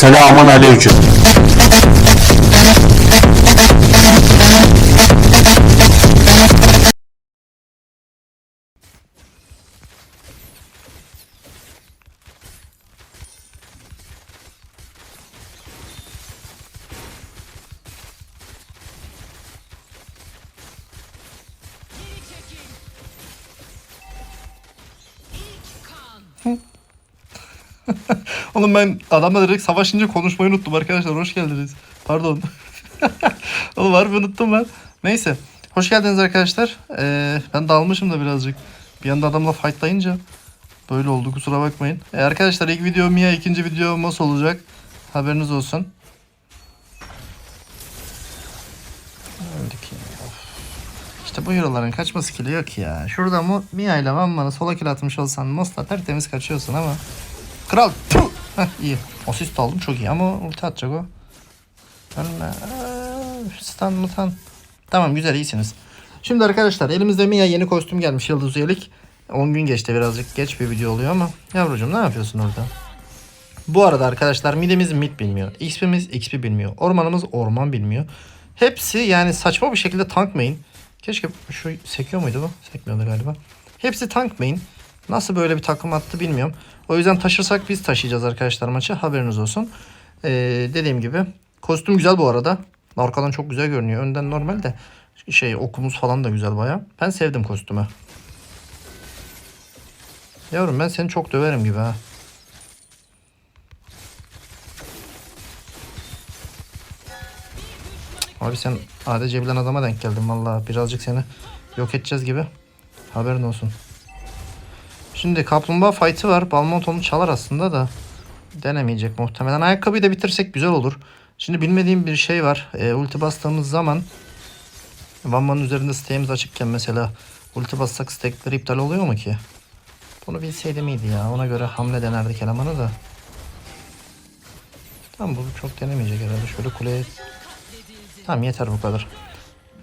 Selamun aleyküm. Oğlum ben adamla direkt savaşınca konuşmayı unuttum arkadaşlar. Hoş geldiniz. Pardon. Oğlum harbi unuttum ben. Neyse. Hoş geldiniz arkadaşlar. Ee, ben dalmışım da birazcık. Bir anda adamla fightlayınca böyle oldu kusura bakmayın. Ee, arkadaşlar ilk video Mia ikinci video Mas olacak. Haberiniz olsun. İşte bu hero'ların kaçma skill'i yok ya. Şurada mı Mia ile Vanman'ı sola kill atmış olsan Mos'la tertemiz kaçıyorsun ama Kral. Tüh. Heh, iyi. Asist aldım çok iyi ama ulti atacak o. Ölme. Stun mutan. Tamam güzel iyisiniz. Şimdi arkadaşlar elimizde Mia yeni kostüm gelmiş Yıldız Üyelik. 10 gün geçti birazcık geç bir video oluyor ama. Yavrucuğum ne yapıyorsun orada? Bu arada arkadaşlar midimiz mid bilmiyor. XP'miz XP bilmiyor. Ormanımız orman bilmiyor. Hepsi yani saçma bir şekilde tank main. Keşke şu sekiyor muydu bu? Sekmiyordu galiba. Hepsi tank main. Nasıl böyle bir takım attı bilmiyorum. O yüzden taşırsak biz taşıyacağız arkadaşlar maçı. Haberiniz olsun. Ee, dediğim gibi. Kostüm güzel bu arada. Arkadan çok güzel görünüyor. Önden normal de şey okumuz falan da güzel baya. Ben sevdim kostümü. Yavrum ben seni çok döverim gibi ha. Abi sen ADC bilen adama denk geldin valla. Birazcık seni yok edeceğiz gibi. Haberin olsun. Şimdi kaplumbağa fight'ı var. Balmont onu çalar aslında da. Denemeyecek muhtemelen. Ayakkabıyı da bitirsek güzel olur. Şimdi bilmediğim bir şey var. E, ulti bastığımız zaman Vanman'ın üzerinde stack'imiz açıkken mesela ulti bassak stack'leri iptal oluyor mu ki? Bunu bilseydim iyiydi ya. Ona göre hamle denerdik elemanı da. Tamam bu çok denemeyecek herhalde. Şöyle kuleye... Tamam yeter bu kadar.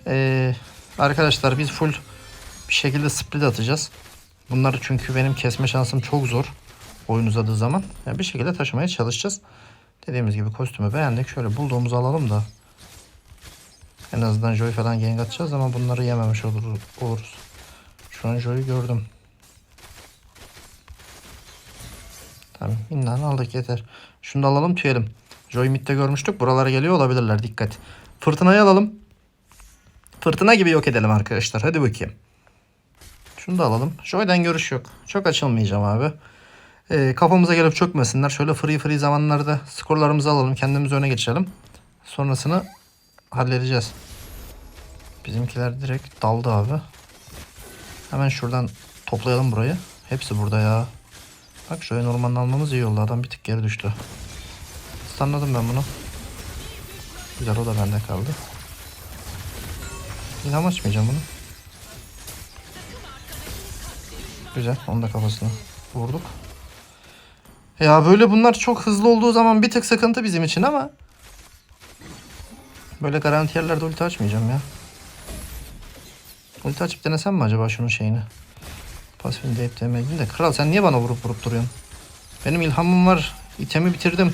Ee, arkadaşlar biz full bir şekilde split atacağız. Bunları çünkü benim kesme şansım çok zor. Oyun uzadığı zaman. Yani bir şekilde taşımaya çalışacağız. Dediğimiz gibi kostümü beğendik. Şöyle bulduğumuzu alalım da. En azından Joy falan gank atacağız ama bunları yememiş olur, oluruz. Şu an Joy'u gördüm. Tamam. Minnan aldık yeter. Şunu da alalım tüyelim. Joy midde görmüştük. Buralara geliyor olabilirler. Dikkat. Fırtınayı alalım. Fırtına gibi yok edelim arkadaşlar. Hadi bakayım. Şunu da alalım. Joy'dan görüş yok. Çok açılmayacağım abi. Ee, kafamıza gelip çökmesinler. Şöyle free free zamanlarda skorlarımızı alalım. Kendimizi öne geçirelim. Sonrasını halledeceğiz. Bizimkiler direkt daldı abi. Hemen şuradan toplayalım burayı. Hepsi burada ya. Bak şöyle ormandan almamız iyi oldu. Adam bir tık geri düştü. Stunladım ben bunu. Güzel o da bende kaldı. İlham açmayacağım bunu. Güzel. Onu da kafasına vurduk. Ya böyle bunlar çok hızlı olduğu zaman bir tık sıkıntı bizim için ama böyle garanti yerlerde ulti açmayacağım ya. Ulti açıp denesem mi acaba şunun şeyini? Pasifini deyip demedim de. Kral sen niye bana vurup vurup duruyorsun? Benim ilhamım var. İtemi bitirdim.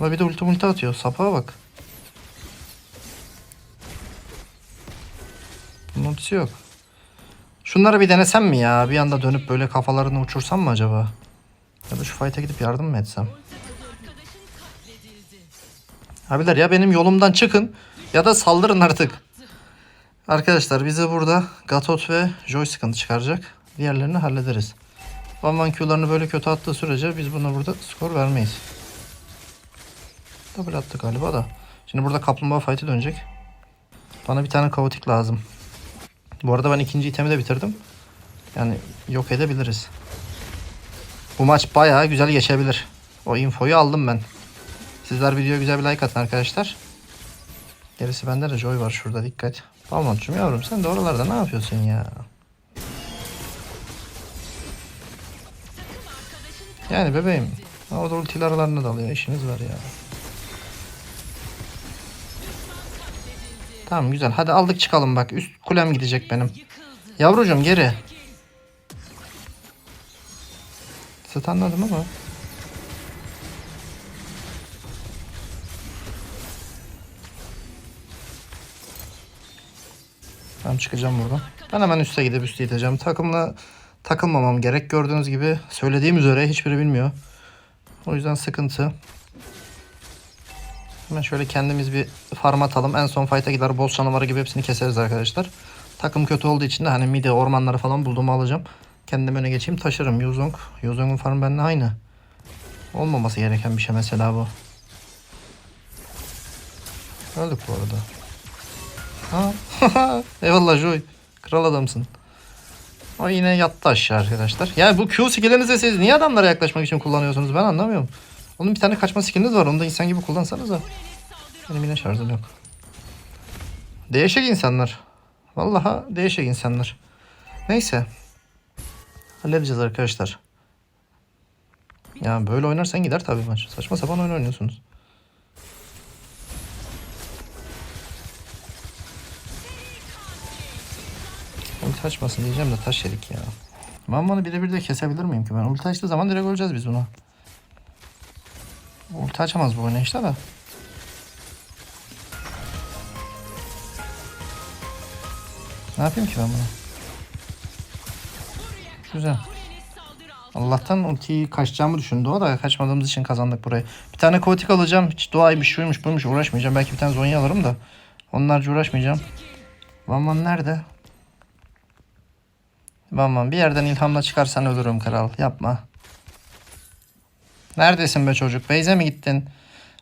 Ama bir de ulti multi atıyor. Sapığa bak. Bunun ultisi yok. Şunları bir denesem mi ya? Bir anda dönüp böyle kafalarını uçursam mı acaba? Ya da şu fight'a gidip yardım mı etsem? Abiler ya benim yolumdan çıkın ya da saldırın artık. Arkadaşlar bize burada Gatot ve Joy sıkıntı çıkaracak. Diğerlerini hallederiz. One One Q'larını böyle kötü attığı sürece biz buna burada skor vermeyiz. Double attı galiba da. Şimdi burada kaplumbağa fight'ı dönecek. Bana bir tane kaotik lazım. Bu arada ben ikinci itemi de bitirdim. Yani yok edebiliriz. Bu maç bayağı güzel geçebilir. O infoyu aldım ben. Sizler videoya güzel bir like atın arkadaşlar. Gerisi bende de Joy var şurada dikkat. Balmont'cum yavrum sen de oralarda ne yapıyorsun ya? Yani bebeğim. Orada ultiyle aralarına dalıyor. işimiz var ya. Tamam güzel. Hadi aldık çıkalım bak. Üst kulem gidecek benim. Yavrucuğum geri. Satanladım ama. Ben çıkacağım buradan. Ben hemen üste gidip üstü iteceğim. Takımla takılmamam gerek. Gördüğünüz gibi söylediğim üzere hiçbiri bilmiyor. O yüzden sıkıntı. Hemen şöyle kendimiz bir farm atalım. En son fight'a gider boss canavarı gibi hepsini keseriz arkadaşlar. Takım kötü olduğu için de hani mide ormanları falan bulduğumu alacağım. Kendim öne geçeyim taşırım. Yuzong. Yuzong'un farmı benimle aynı. Olmaması gereken bir şey mesela bu. Öldük bu arada. Ha. Eyvallah Joy. Kral adamsın. O yine yattı aşağı arkadaşlar. Yani bu Q skill'inizi siz niye adamlara yaklaşmak için kullanıyorsunuz ben anlamıyorum. Onun bir tane kaçma skill'iniz var. Onu da insan gibi kullansanıza. Benim yine şarjım yok. Değişik insanlar. Vallahi değişik insanlar. Neyse. Halledeceğiz arkadaşlar. Ya böyle oynarsan gider tabii maç. Saçma sapan oyun oynuyorsunuz. Ulti açmasın diyeceğim de taş yedik ya. Ben bunu birebir de kesebilir miyim ki ben? Ulti açtığı zaman direkt öleceğiz biz buna. Ulti açamaz bu oyuna işte de. Ne yapayım ki ben bunu? Güzel. Allah'tan ultiyi kaçacağımı düşündü o da kaçmadığımız için kazandık burayı. Bir tane kotik alacağım. Hiç doğaymış şuymuş buymuş uğraşmayacağım. Belki bir tane zonya alırım da. Onlarca uğraşmayacağım. Van nerede? Van bir yerden ilhamla çıkarsan ölürüm kral. Yapma. Neredesin be çocuk? Beyze mi gittin?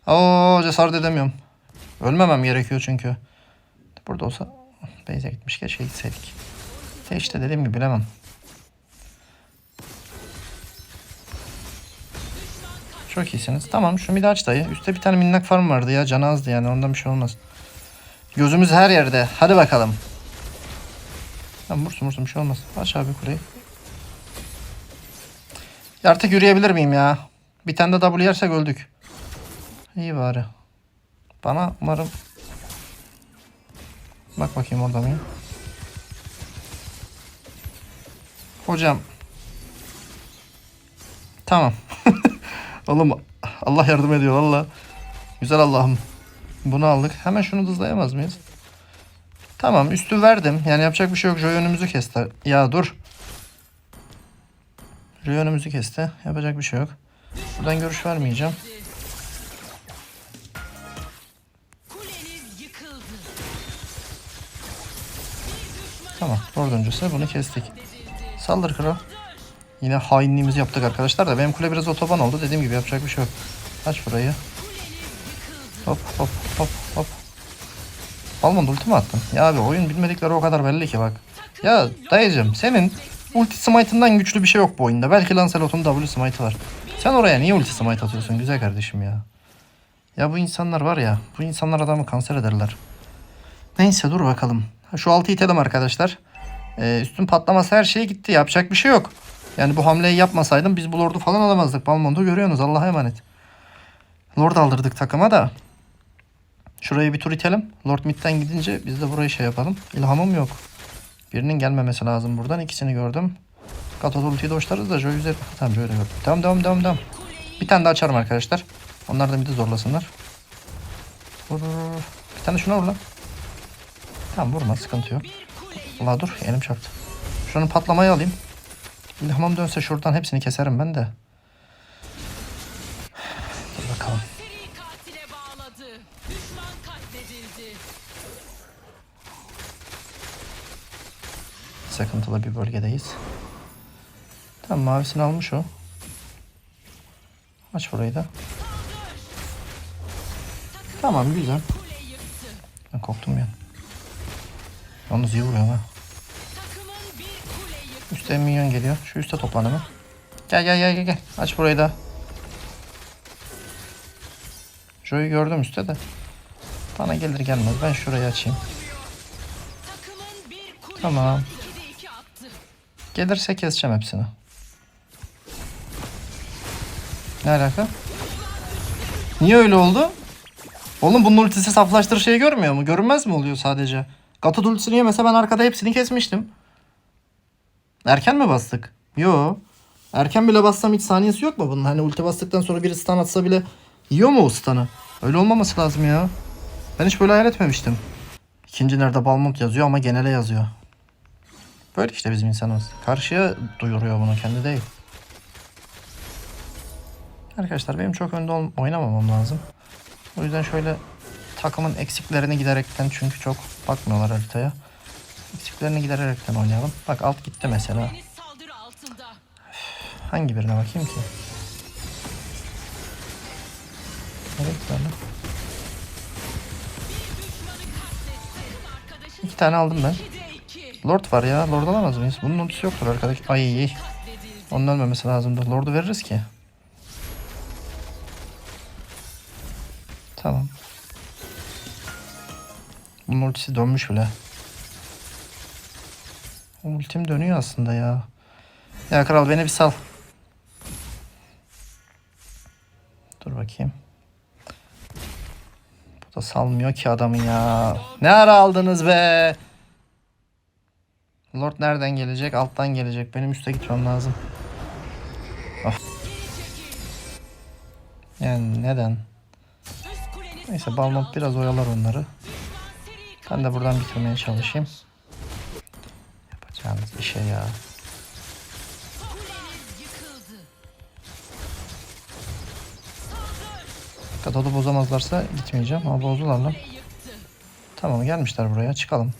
Oo cesaret edemiyorum. Ölmemem gerekiyor çünkü. Burada olsa Beyze gitmiş. Keşke gitseydik. De işte dediğim gibi bilemem. Çok iyisiniz. Tamam şu midi aç dayı. Üstte bir tane minnak farm vardı ya. Canı azdı yani ondan bir şey olmaz. Gözümüz her yerde. Hadi bakalım. Tamam vursun vursun bir şey olmaz. Aç abi kuleyi. Artık yürüyebilir miyim ya? Bir tane de W yersek öldük. İyi bari. Bana umarım... Bak bakayım orada mıyım? Hocam. Tamam. Oğlum Allah yardım ediyor valla. Güzel Allah'ım. Bunu aldık. Hemen şunu hızlayamaz mıyız? Tamam üstü verdim. Yani yapacak bir şey yok. Joy önümüzü kesti. Ya dur. Joy önümüzü kesti. Yapacak bir şey yok. Buradan görüş vermeyeceğim. Tamam. Dördüncüsü bunu kestik. Saldır kral. Yine hainliğimizi yaptık arkadaşlar da benim kule biraz otoban oldu. Dediğim gibi yapacak bir şey yok. Aç burayı. Hop hop hop hop. Balmond ulti mi attın? Ya abi oyun bilmedikleri o kadar belli ki bak. Ya dayıcım senin ulti smite'ından güçlü bir şey yok bu oyunda. Belki Lancelot'un W smite'ı var. Sen oraya niye ulti smite atıyorsun güzel kardeşim ya. Ya bu insanlar var ya bu insanlar adamı kanser ederler. Neyse dur bakalım. Şu altı itelim arkadaşlar. Ee, üstün patlaması her şey gitti. Yapacak bir şey yok. Yani bu hamleyi yapmasaydım biz bu Lord'u falan alamazdık. Balmond'u görüyorsunuz Allah'a emanet. Lord aldırdık takıma da. Şurayı bir tur itelim. Lord midden gidince biz de burayı şey yapalım. İlhamım yok. Birinin gelmemesi lazım buradan. İkisini gördüm. Katot ultiyi doşlarız da Joy üzeri... Tamam da gördüm. Devam devam devam devam. Bir tane daha açarım arkadaşlar. Onlar da bir de zorlasınlar. Vur. Bir tane şuna vur lan. Tamam vurma sıkıntı yok. Allah dur elim çarptı. Şunun patlamayı alayım. İlhamım dönse şuradan hepsini keserim ben de. Sıkıntılı bir bölgedeyiz. Tamam mavisini almış o. Aç burayı da. Tamam güzel. Ben korktum ya. Yalnız iyi vuruyor ha. Üste minyon geliyor. Şu üste toplan hemen. Gel gel gel gel gel. Aç burayı da. Joy'u gördüm üstte de. Bana gelir gelmez. Ben şurayı açayım. Tamam. 2'de 2 attı. Gelirse keseceğim hepsini. Ne alaka? Niye öyle oldu? Oğlum bunun ultisi saflaştır şeyi görmüyor mu? Görünmez mi oluyor sadece? Gatot ultisini yemese ben arkada hepsini kesmiştim. Erken mi bastık? Yo. Erken bile bassam hiç saniyesi yok mu bunun? Hani ulti bastıktan sonra biri stun atsa bile yiyor mu o stun'ı? Öyle olmaması lazım ya. Ben hiç böyle hayal etmemiştim. İkinci nerede Balmont yazıyor ama genele yazıyor. Böyle işte bizim insanımız. Karşıya duyuruyor bunu kendi değil. Arkadaşlar benim çok önde oynamamam lazım. O yüzden şöyle takımın eksiklerini giderekten çünkü çok bakmıyorlar haritaya. Eksiklerini gidererekten oynayalım. Bak alt gitti mesela. Hangi birine bakayım ki? Takım arkadaşın İki tane aldım ben. 2'de 2. Lord var ya. Lord alamaz mıyız? Bunun ultisi yoktur arkadaki. Ay onun ölmemesi lazımdı. Lord'u veririz ki. Tamam. Bunun ultisi dönmüş bile. Ultim dönüyor aslında ya. Ya kral beni bir sal. Dur bakayım. Bu da salmıyor ki adamı ya. Ne ara aldınız be? Lord nereden gelecek? Alttan gelecek. Benim üste gitmem lazım. Of. Yani neden? Neyse Balmont biraz oyalar onları. Ben de buradan bitirmeye çalışayım. Yapacağınız bir şey ya. Katodu bozamazlarsa gitmeyeceğim ama bozdular. Tamam gelmişler buraya çıkalım.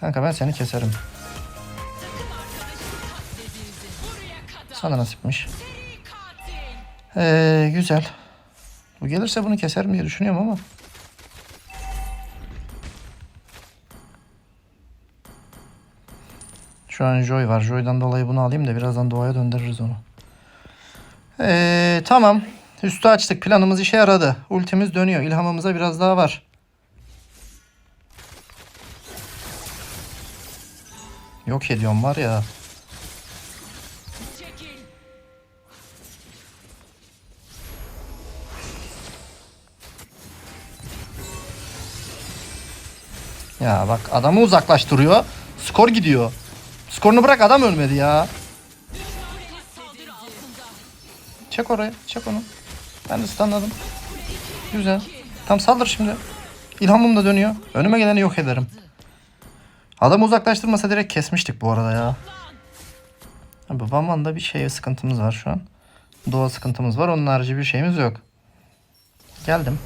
Kanka ben seni keserim. Sana nasipmiş. Ee, güzel. Bu gelirse bunu keserim diye düşünüyorum ama. Şu an Joy var. Joy'dan dolayı bunu alayım da birazdan doğaya döndürürüz onu. Ee, tamam. Üstü açtık. Planımız işe yaradı. Ultimiz dönüyor. İlhamımıza biraz daha var. Yok ediyorum var ya. Ya bak adamı uzaklaştırıyor. Skor gidiyor. Skorunu bırak adam ölmedi ya. Çek oraya. Çek onu. Ben de stunladım. Güzel. Tam saldır şimdi. İlhamım da dönüyor. Önüme geleni yok ederim. Adamı uzaklaştırmasa direkt kesmiştik bu arada ya. Abi Vaman'da bir şey sıkıntımız var şu an. Doğa sıkıntımız var. Onun harici bir şeyimiz yok. Geldim.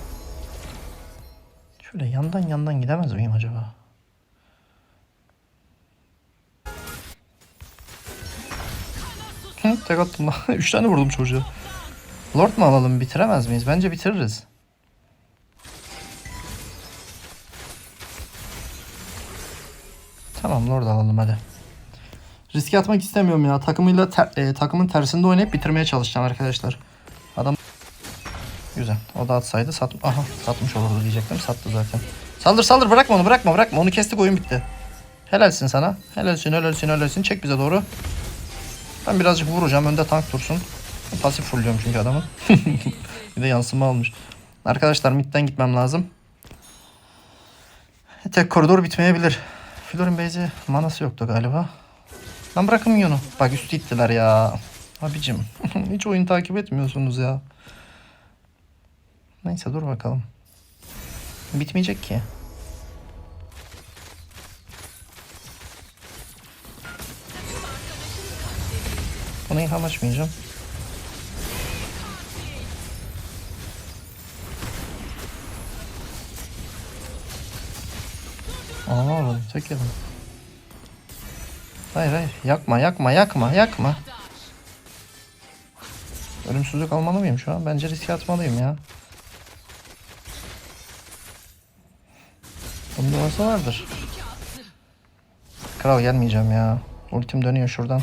Şöyle yandan yandan gidemez miyim acaba? Hı, tek attım lan. Üç tane vurdum çocuğa. Lord mu alalım? Bitiremez miyiz? Bence bitiririz. Tamam Lord alalım hadi. Riske atmak istemiyorum ya. Takımıyla ter- e, takımın tersinde oynayıp bitirmeye çalışacağım arkadaşlar. Güzel. O da atsaydı sat Aha, satmış olurdu diyecektim. Sattı zaten. Saldır saldır bırakma onu bırakma bırakma. Onu kestik oyun bitti. Helalsin sana. Helalsin helalsin helalsin. Çek bize doğru. Ben birazcık vuracağım. Önde tank dursun. Pasif fulluyorum çünkü adamı. bir de yansıma almış. Arkadaşlar midden gitmem lazım. Tek koridor bitmeyebilir. Florin Beyzi manası yoktu galiba. Lan bırakın minyonu. Bak üstü ittiler ya. Abicim hiç oyun takip etmiyorsunuz ya. Neyse dur bakalım. Bitmeyecek ki. Buna ilham açmayacağım. Aa, tek yedim. Hayır hayır yakma yakma yakma yakma. Ölümsüzlük almalı mıyım şu an? Bence riske atmalıyım ya. Bunda varsa vardır. Kral gelmeyeceğim ya. Ultim dönüyor şuradan.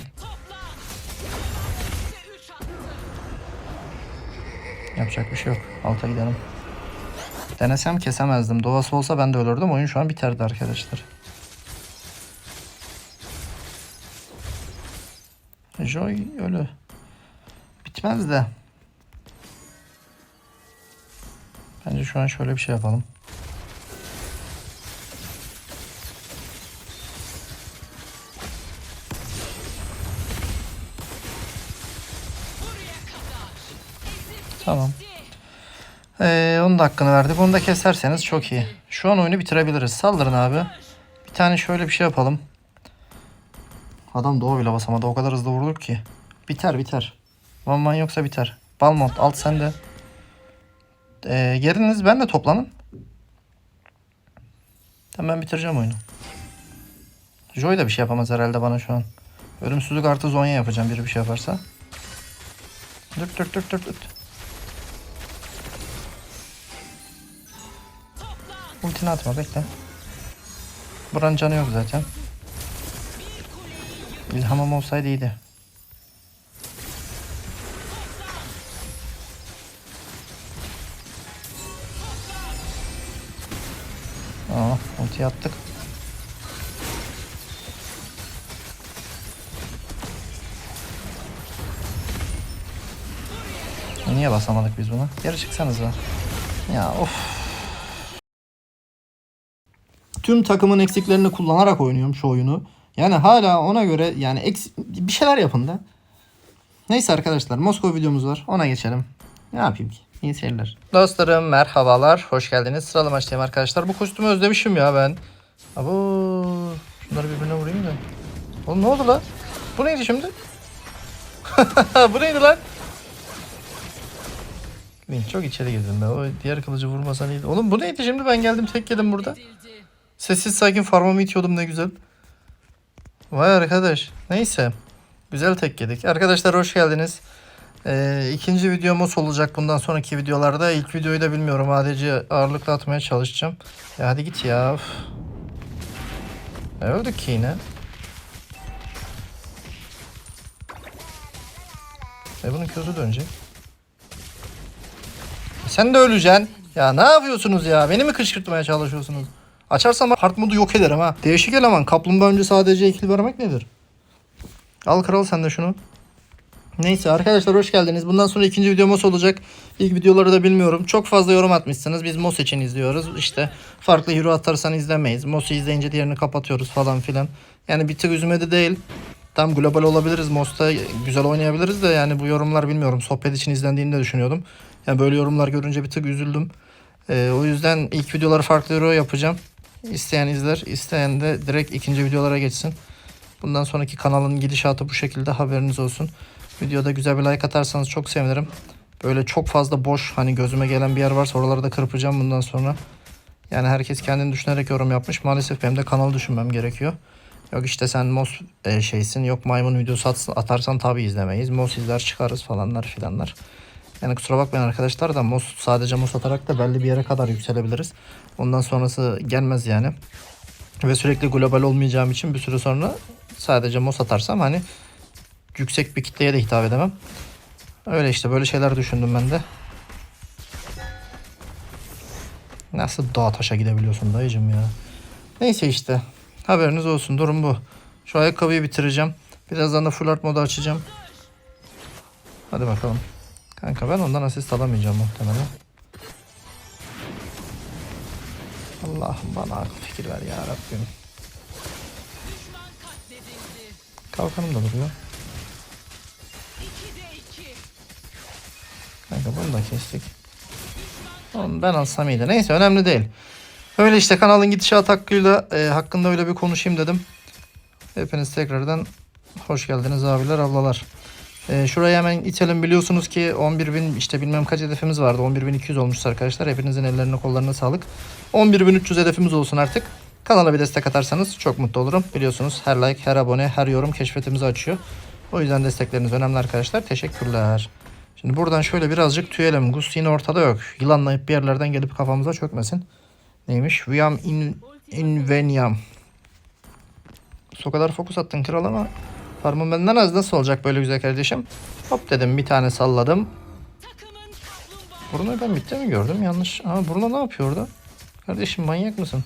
Yapacak bir şey yok. Alta gidelim. Denesem kesemezdim. Doğası olsa ben de ölürdüm. Oyun şu an biterdi arkadaşlar. Joy ölü. Bitmez de. Bence şu an şöyle bir şey yapalım. Ee, onun da hakkını verdik. Onu da keserseniz çok iyi. Şu an oyunu bitirebiliriz. Saldırın abi. Bir tane şöyle bir şey yapalım. Adam doğu bile basamadı. O kadar hızlı vurduk ki. Biter biter. Van Van yoksa biter. Balmont alt sende. Ee, geriniz ben de toplanın. Tamam ben bitireceğim oyunu. Joy da bir şey yapamaz herhalde bana şu an. Ölümsüzlük artı Zonya yapacağım biri bir şey yaparsa. Dırt dırt dırt dırt dırt. Ultini atma bekle. Buranın canı yok zaten. İlhamım olsaydı iyiydi. Aa, ultiyi attık. Niye basamadık biz buna? Geri çıksanıza. Ya of. Tüm takımın eksiklerini kullanarak oynuyorum şu oyunu. Yani hala ona göre yani eks- bir şeyler yapın da. Neyse arkadaşlar Moskova videomuz var. Ona geçelim. Ne yapayım ki? İyi seyirler. Dostlarım merhabalar. Hoş geldiniz. Sıralı maçtayım arkadaşlar. Bu kostümü özlemişim ya ben. Abo. Şunları birbirine vurayım da. Oğlum ne oldu lan? Bu neydi şimdi? Bu neydi lan? Çok içeri girdim be. O diğer kılıcı vurmasan iyiydi. Oğlum bu neydi şimdi? Ben geldim tek yedim burada. Sessiz sakin farmamı itiyordum ne güzel. Vay arkadaş. Neyse. Güzel tek yedik. Arkadaşlar hoş geldiniz. Ee, ikinci videomuz olacak bundan sonraki videolarda. İlk videoyu da bilmiyorum. ADC ağırlıkla atmaya çalışacağım. Ya hadi git ya. Ne öldük ki yine? E bunun közü dönecek. Sen de öleceksin. Ya ne yapıyorsunuz ya? Beni mi kışkırtmaya çalışıyorsunuz? Açarsam hard modu yok ederim ha. Değişik eleman. Kaplumbağa önce sadece ikili vermek nedir? Al kral sen de şunu. Neyse arkadaşlar hoş geldiniz. Bundan sonra ikinci video MOS olacak. İlk videoları da bilmiyorum. Çok fazla yorum atmışsınız. Biz MOS için izliyoruz. İşte farklı hero atarsan izlemeyiz. MOS'u izleyince diğerini kapatıyoruz falan filan. Yani bir tık üzmedi değil. Tam global olabiliriz. MOS'ta güzel oynayabiliriz de yani bu yorumlar bilmiyorum. Sohbet için izlendiğini de düşünüyordum. Yani böyle yorumlar görünce bir tık üzüldüm. Ee, o yüzden ilk videoları farklı hero yapacağım. İsteyen izler, isteyen de direkt ikinci videolara geçsin. Bundan sonraki kanalın gidişatı bu şekilde haberiniz olsun. Videoda güzel bir like atarsanız çok sevinirim. Böyle çok fazla boş hani gözüme gelen bir yer varsa oraları da kırpacağım bundan sonra. Yani herkes kendini düşünerek yorum yapmış. Maalesef benim de kanalı düşünmem gerekiyor. Yok işte sen mos e, şeysin yok maymun videosu atarsan tabi izlemeyiz. Mos izler çıkarız falanlar filanlar. Yani kusura bakmayın arkadaşlar da mos sadece mos atarak da belli bir yere kadar yükselebiliriz. Ondan sonrası gelmez yani. Ve sürekli global olmayacağım için bir süre sonra sadece mos atarsam hani yüksek bir kitleye de hitap edemem. Öyle işte böyle şeyler düşündüm ben de. Nasıl dağa taşa gidebiliyorsun dayıcım ya. Neyse işte. Haberiniz olsun. Durum bu. Şu ayakkabıyı bitireceğim. Birazdan da full art modu açacağım. Hadi bakalım. Kanka ben ondan asist alamayacağım muhtemelen. Allah'ım bana akıl fikir ver ya Rabbim. Kalkanım da duruyor. 2'de 2. Kanka bunu da kestik. Onu ben alsam iyiydi. Neyse önemli değil. Öyle işte kanalın gidişat hakkıyla e, hakkında öyle bir konuşayım dedim. Hepiniz tekrardan hoş geldiniz abiler ablalar. E, şuraya hemen itelim biliyorsunuz ki 11.000 işte bilmem kaç hedefimiz vardı. 11.200 olmuş arkadaşlar. Hepinizin ellerine kollarına sağlık. 11.300 hedefimiz olsun artık. Kanala bir destek atarsanız çok mutlu olurum. Biliyorsunuz her like, her abone, her yorum keşfetimizi açıyor. O yüzden destekleriniz önemli arkadaşlar. Teşekkürler. Şimdi buradan şöyle birazcık tüyelim. Gus yine ortada yok. Yılanlayıp bir yerlerden gelip kafamıza çökmesin. Neymiş? Viam in, inveniam. O kadar fokus attın kral ama farmın benden az nasıl olacak böyle güzel kardeşim? Hop dedim bir tane salladım. Bruno'yu ben bitti mi gördüm? Yanlış. Ama Bruno ne yapıyor orada? Kardeşim manyak mısın?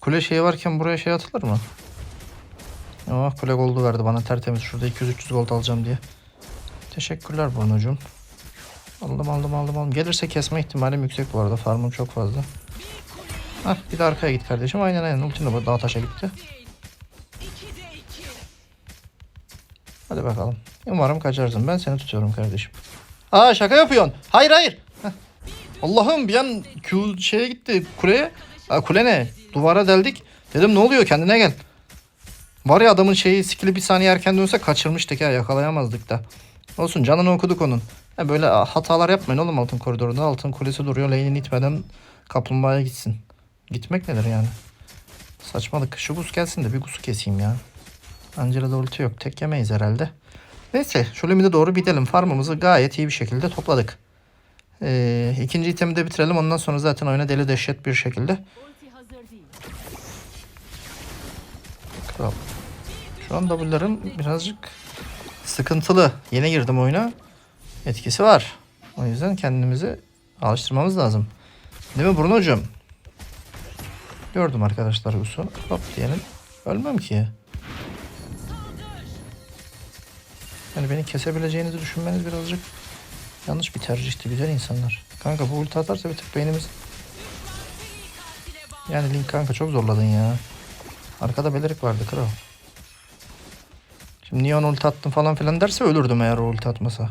Kule şeyi varken buraya şey atılır mı? Oh kule goldu verdi bana tertemiz. Şurada 200-300 gold alacağım diye. Teşekkürler Bruno'cum. Aldım aldım aldım aldım. Gelirse kesme ihtimalim yüksek bu arada. Farmım çok fazla. Hah bir de arkaya git kardeşim. Aynen aynen. Ultin de dağ taşa gitti. Hadi bakalım. Umarım kaçarsın. Ben seni tutuyorum kardeşim. Aa şaka yapıyorsun. Hayır hayır. Allah'ım bir an Q şeye gitti kuleye. Aa, kule ne? Duvara deldik. Dedim ne oluyor kendine gel. Var ya adamın şeyi skill'i bir saniye erken dönse kaçırmıştık ya yakalayamazdık da. Olsun canını okuduk onun. Ya böyle hatalar yapmayın oğlum altın koridorunda. Altın kulesi duruyor lane'ini itmeden kaplumbağaya gitsin. Gitmek nedir yani? Saçmalık. Şu buz gelsin de bir kuzu keseyim ya. Angela'da ulti yok. Tek yemeyiz herhalde. Neyse de doğru gidelim. Farmımızı gayet iyi bir şekilde topladık. Ee, ikinci itemi de bitirelim. Ondan sonra zaten oyuna deli dehşet bir şekilde. Kral. Şu an W'larım birazcık sıkıntılı. Yeni girdim oyuna. Etkisi var. O yüzden kendimizi alıştırmamız lazım. Değil mi Bruno'cum? Gördüm arkadaşlar Usu. Hop diyelim. Ölmem ki. Yani beni kesebileceğinizi düşünmeniz birazcık yanlış bir tercihti güzel insanlar. Kanka bu ulti atarsa bir tık beynimiz... Yani Link kanka çok zorladın ya. Arkada belirik vardı kral. Şimdi niye ona ulti attın falan filan derse ölürdüm eğer o ulti atmasa.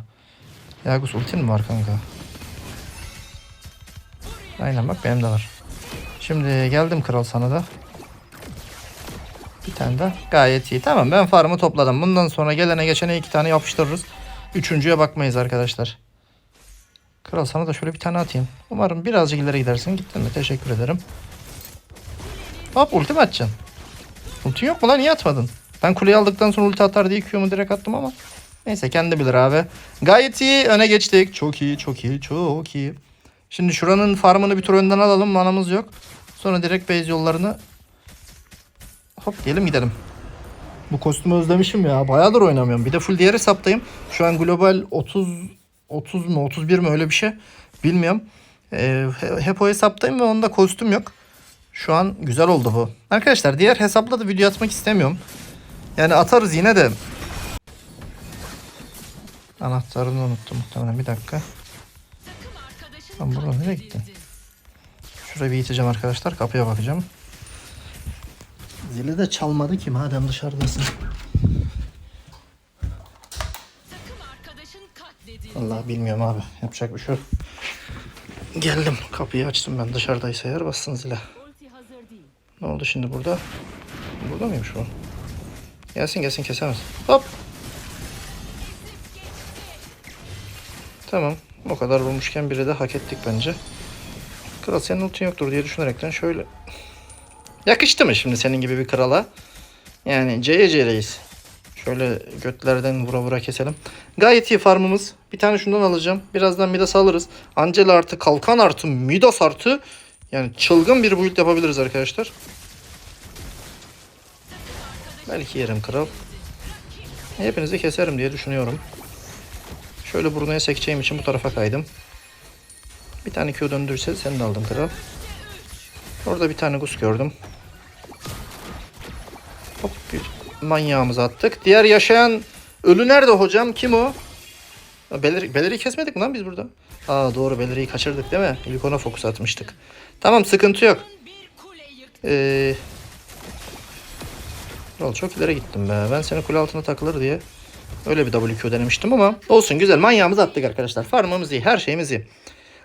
Yagus ultin mi var kanka? Aynen bak benim de var. Şimdi geldim kral sana da. Bir tane de gayet iyi. Tamam ben farmı topladım. Bundan sonra gelene geçene iki tane yapıştırırız. Üçüncüye bakmayız arkadaşlar. Kral sana da şöyle bir tane atayım. Umarım birazcık ileri gidersin. Gittin mi? Teşekkür ederim. Hop ulti mi atacaksın? Ultin yok mu lan? Niye atmadın? Ben kuleyi aldıktan sonra ulti atar diye Q'mu direkt attım ama. Neyse kendi bilir abi. Gayet iyi. Öne geçtik. Çok iyi, çok iyi, çok iyi. Şimdi şuranın farmını bir tur önden alalım. Manamız yok. Sonra direkt base yollarını hop diyelim gidelim. Bu kostümü özlemişim ya. Bayağıdır oynamıyorum. Bir de full diğer hesaptayım. Şu an global 30 30 mu 31 mi öyle bir şey. Bilmiyorum. Ee, he- hep o hesaptayım ve onda kostüm yok. Şu an güzel oldu bu. Arkadaşlar diğer hesapla da video atmak istemiyorum. Yani atarız yine de. Anahtarını unuttum muhtemelen. Bir dakika. Lan buradan nereye gitti? Şuraya bir iteceğim arkadaşlar. Kapıya bakacağım. Zili de çalmadı ki madem dışarıdasın. Allah bilmiyorum abi. Yapacak bir şey yok. Geldim. Kapıyı açtım ben. Dışarıdaysa eğer bassın zile. Ne oldu şimdi burada? Burada mıymış bu? Gelsin gelsin kesemez. Hop. Tamam. O kadar vurmuşken biri de hak ettik bence. Kral senin ultin yoktur diye düşünerekten şöyle... Yakıştı mı şimdi senin gibi bir krala? Yani CC reis. Şöyle götlerden vura vura keselim. Gayet iyi farmımız. Bir tane şundan alacağım. Birazdan Midas alırız. Angela artı, Kalkan artı, Midas artı. Yani çılgın bir build yapabiliriz arkadaşlar. Belki yerim kral. Hepinizi keserim diye düşünüyorum. Şöyle burnuya sekeceğim için bu tarafa kaydım. Bir tane Q döndürse seni de aldım kral. Orada bir tane Gus gördüm. Hop bir manyağımızı attık. Diğer yaşayan ölü nerede hocam? Kim o? Beleri, Beleri'yi kesmedik mi lan biz burada? Aa doğru Beleri'yi kaçırdık değil mi? İlk ona fokus atmıştık. Tamam sıkıntı yok. Ee, çok ileri gittim be. Ben seni kule altına takılır diye öyle bir WQ denemiştim ama olsun güzel. Manyağımızı attık arkadaşlar. Farmımız iyi. Her şeyimiz iyi.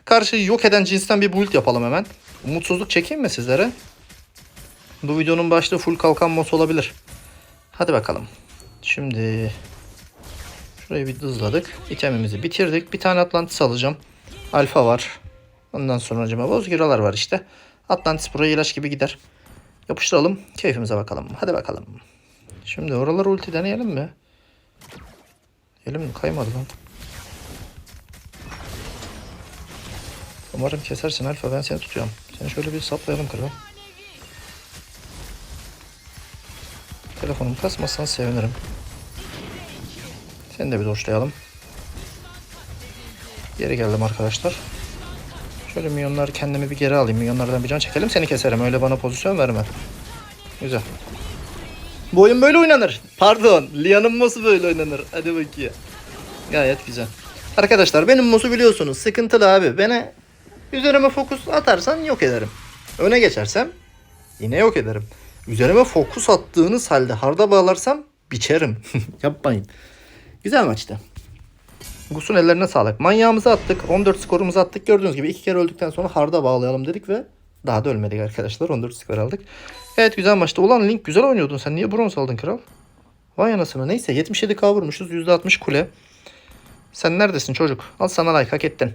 Karşıyı yok eden cinsten bir build yapalım hemen. Umutsuzluk çekeyim mi sizlere? Bu videonun başlığı full kalkan mos olabilir. Hadi bakalım. Şimdi şurayı bir hızladık. İtemimizi bitirdik. Bir tane Atlantis alacağım. Alfa var. Ondan sonra acaba Bozgiralar var işte. Atlantis buraya ilaç gibi gider. Yapıştıralım. Keyfimize bakalım. Hadi bakalım. Şimdi oraları ulti deneyelim mi? Elim kaymadı lan. Umarım kesersin Alfa. Ben seni tutuyorum. Seni şöyle bir saplayalım kral. Telefonum kasmazsan sevinirim. Seni de bir doşlayalım. Geri geldim arkadaşlar. Şöyle milyonlar kendimi bir geri alayım. Milyonlardan bir can çekelim seni keserim. Öyle bana pozisyon verme. Güzel. Bu oyun böyle oynanır. Pardon. Lian'ın mosu böyle oynanır. Hadi bakayım. Gayet güzel. Arkadaşlar benim mosu biliyorsunuz. Sıkıntılı abi. Bana üzerime fokus atarsan yok ederim. Öne geçersem yine yok ederim. Üzerime fokus attığınız halde harda bağlarsam biçerim. Yapmayın. Güzel maçtı. Gus'un ellerine sağlık. Manyağımızı attık. 14 skorumuzu attık. Gördüğünüz gibi iki kere öldükten sonra harda bağlayalım dedik ve daha da ölmedik arkadaşlar. 14 skor aldık. Evet güzel maçtı. Ulan Link güzel oynuyordun. Sen niye bronz aldın kral? Vay anasını. Neyse 77k vurmuşuz. %60 kule. Sen neredesin çocuk? Al sana like hak ettin.